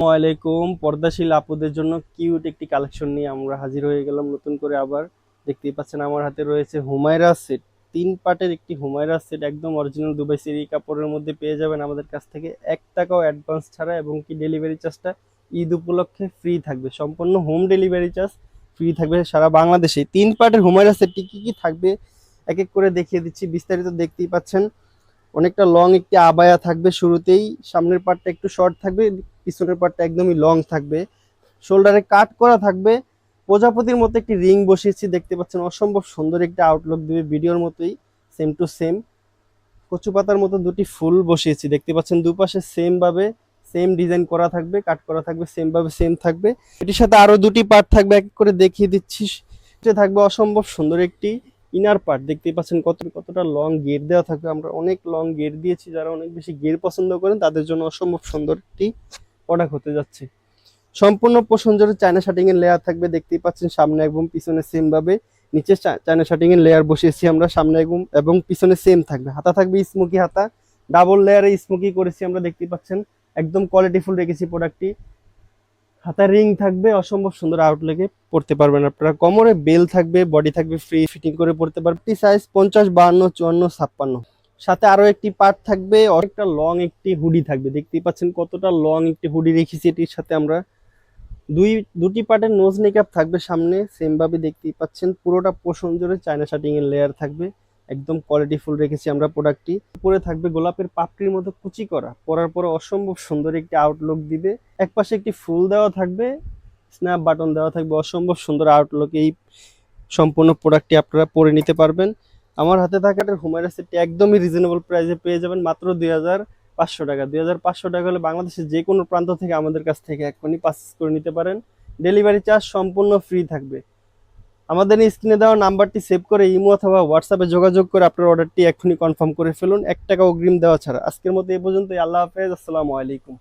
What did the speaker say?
আসসালামাইকুম পর্দাশীল আপুদের জন্য কিউট একটি কালেকশন নিয়ে আমরা হাজির হয়ে গেলাম নতুন করে আবার। দেখতেই পাচ্ছেন আমার হাতে রয়েছে হুমায়রা সেট তিন পার্টের একটি হুমায়রা সেট একদম অরিজিনাল দুবাই সিরি কাপড়ের মধ্যে পেয়ে যাবেন আমাদের কাছ থেকে। এক টাকাও অ্যাডভান্স ছাড়া এবং কি ডেলিভারি চার্জটা ঈদ উপলক্ষে ফ্রি থাকবে। সম্পূর্ণ হোম ডেলিভারি চার্জ ফ্রি থাকবে সারা বাংলাদেশে। তিন পার্টের হুমায়রা সেটটি কী কী থাকবে? এক এক করে দেখিয়ে দিচ্ছি। বিস্তারিত দেখতেই পাচ্ছেন। অনেকটা লং একটি আবায়া থাকবে শুরুতেই। সামনের পার্টটা একটু শর্ট থাকবে। পিছনের পার্টটা একদমই লং থাকবে। শোল্ডারে কাট করা থাকবে। প্রজাপতির মতো একটি রিং বসিয়েছি, দেখতে পাচ্ছেন, অসম্ভব সুন্দর একটি আউটলুক দিবে ভিডিওর মতোই সেম টু সেম কচু পাতার মতো দুটি ফুল বসিয়েছি, দেখতে পাচ্ছেন, দুপাশে সেম ভাবে সেম ডিজাইন করা থাকবে কাট করা থাকবে সেম ভাবে সেম থাকবে। এটির সাথে আরও দুটি পার্ট থাকবে, এক করে দেখিয়ে দিচ্ছি। এটা থাকবে অসম্ভব সুন্দর একটি ইনার পার্ট দেখতেই পাচ্ছেন, কত, কতটা লং গের দেওয়া থাকবে। আমরা অনেক লং গের দিয়েছি, যারা অনেক বেশি গের পছন্দ করেন, তাদের জন্য অসম্ভব সুন্দর একটি প্রোডাক্ট হতে যাচ্ছে। সম্পূর্ণ প্রসঞ্জরে চায়না শার্টিং এর লেয়ার থাকবে, দেখতেই পাচ্ছেন সামনে এবং পিছনে সেম ভাবে। নিচে চায়না শার্টিং এর লেয়ার বসিয়েছি আমরা, সামনে এবং এবং পিছনে সেম থাকবে। হাতা থাকবে স্মোকি হাতা ডাবল লেয়ারে স্মোকি করেছি আমরা, দেখতেই পাচ্ছেন। একদম কোয়ালিটিফুল রেখেছি প্রোডাক্টটি হাতার রিং থাকবে, অসম্ভব সুন্দর আউটলেকে পড়তে পারবেন আপনারা। কোমরে বেল থাকবে বডি থাকবে ফ্রি ফিটিং করে পড়তে পারবেন। সাইজ পঞ্চাশ, বাহান্ন, চুয়ান্ন, ছাপ্পান্ন। সাথে আরও একটি পার্ট থাকবে, অনেকটা লং একটি হুডি থাকবে। দেখতেই পাচ্ছেন কতটা লং একটি হুডি রেখেছি, এটির সাথে আমরা দুই, দুটি পার্টের নোজ মেকআপ থাকবে সামনে। সেম ভাবে দেখতেই পাচ্ছেন, পুরোটা পোষণ জোরে চায়না শার্টিং এর লেয়ার থাকবে। একদম কোয়ালিটি ফুল রেখেছি আমরা প্রোডাক্টটি উপরে থাকবে গোলাপের পাপড়ির মতো কুচি করা। পরার পরে অসম্ভব সুন্দর একটি আউটলুক দিবে। এক পাশে একটি ফুল দেওয়া থাকবে স্ন্যাপ বাটন দেওয়া থাকবে। অসম্ভব সুন্দর আউটলুক এই সম্পূর্ণ প্রোডাক্টটি আপনারা পরে নিতে পারবেন। আমার হাতে থাকা হুমায়রা সেটটি একদমই রিজনেবল প্রাইসে পেয়ে যাবেন মাত্র দুই হাজার পাঁচশো টাকা। দুই হাজার পাঁচশো টাকা হলে বাংলাদেশের যে কোনো প্রান্ত থেকে আমাদের কাছ থেকে এখনই পারচেস করে নিতে পারেন। ডেলিভারি চার্জ সম্পূর্ণ ফ্রি থাকবে। আমাদের স্ক্রিনে দেওয়া নাম্বারটি সেভ করে ইমো অথবা হোয়াটসঅ্যাপে যোগাযোগ করে আপনার অর্ডারটি এখনই কনফার্ম করে ফেলুন। এক টাকা অগ্রিম দেওয়া ছাড়া। আজকের মতো এ পর্যন্তই। আল্লাহ হাফেজ। আসসালামু আলাইকুম।